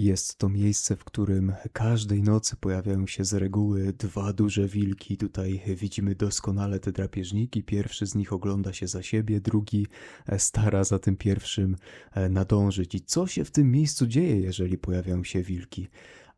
Jest to miejsce, w którym każdej nocy pojawiają się z reguły dwa duże wilki. Tutaj widzimy doskonale te drapieżniki. Pierwszy z nich ogląda się za siebie, drugi e, stara za tym pierwszym e, nadążyć. I co się w tym miejscu dzieje, jeżeli pojawiają się wilki?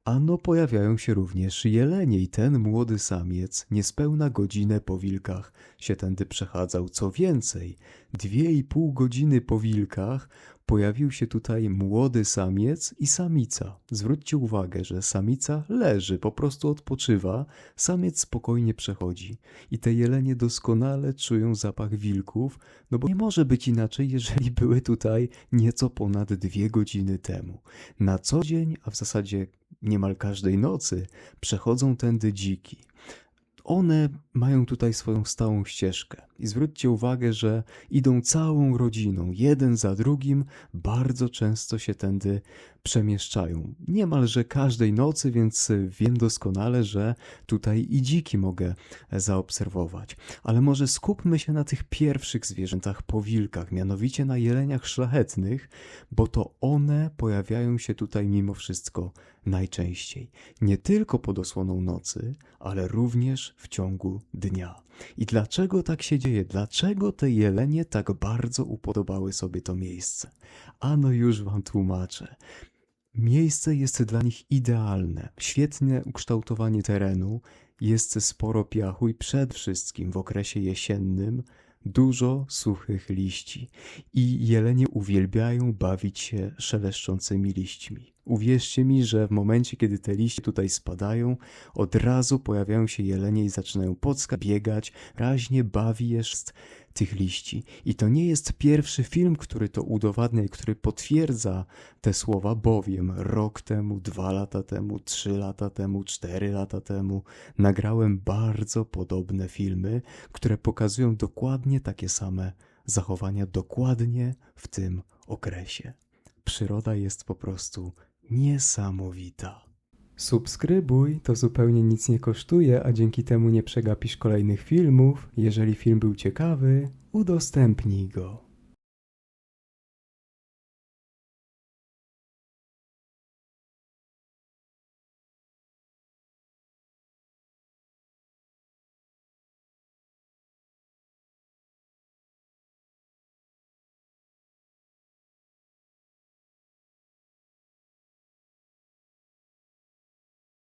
Ano pojawiają się również jelenie i ten młody samiec niespełna godzinę po wilkach się tędy przechadzał. Co więcej, dwie i pół godziny po wilkach pojawił się tutaj młody samiec i samica. Zwróćcie uwagę, że samica leży, po prostu odpoczywa, samiec spokojnie przechodzi. I te jelenie doskonale czują zapach wilków, no bo nie może być inaczej, jeżeli były tutaj nieco ponad dwie godziny temu. Na co dzień, a w zasadzie niemal każdej nocy, przechodzą tędy dziki. One mają tutaj swoją stałą ścieżkę. I zwróćcie uwagę, że idą całą rodziną, jeden za drugim, bardzo często się tędy przemieszczają. Niemalże każdej nocy, więc wiem doskonale, że tutaj i dziki mogę zaobserwować. Ale może skupmy się na tych pierwszych zwierzętach po wilkach, mianowicie na jeleniach szlachetnych, bo to one pojawiają się tutaj mimo wszystko najczęściej. Nie tylko pod osłoną nocy, ale również w ciągu dnia. I dlaczego tak się dzieje? Dlaczego te jelenie tak bardzo upodobały sobie to miejsce? Ano już wam tłumaczę. Miejsce jest dla nich idealne. Świetne ukształtowanie terenu, jest sporo piachu i przede wszystkim w okresie jesiennym dużo suchych liści. I jelenie uwielbiają bawić się szeleszczącymi liśćmi. Uwierzcie mi, że w momencie, kiedy te liście tutaj spadają, od razu pojawiają się jelenie i zaczynają podskakać, biegać, raźnie bawi jest tych liści. I to nie jest pierwszy film, który to udowadnia i który potwierdza te słowa, bowiem rok temu, dwa lata temu, trzy lata temu, cztery lata temu nagrałem bardzo podobne filmy, które pokazują dokładnie takie same zachowania, dokładnie w tym okresie. Przyroda jest po prostu niesamowita. Subskrybuj, to zupełnie nic nie kosztuje, a dzięki temu nie przegapisz kolejnych filmów. Jeżeli film był ciekawy, udostępnij go.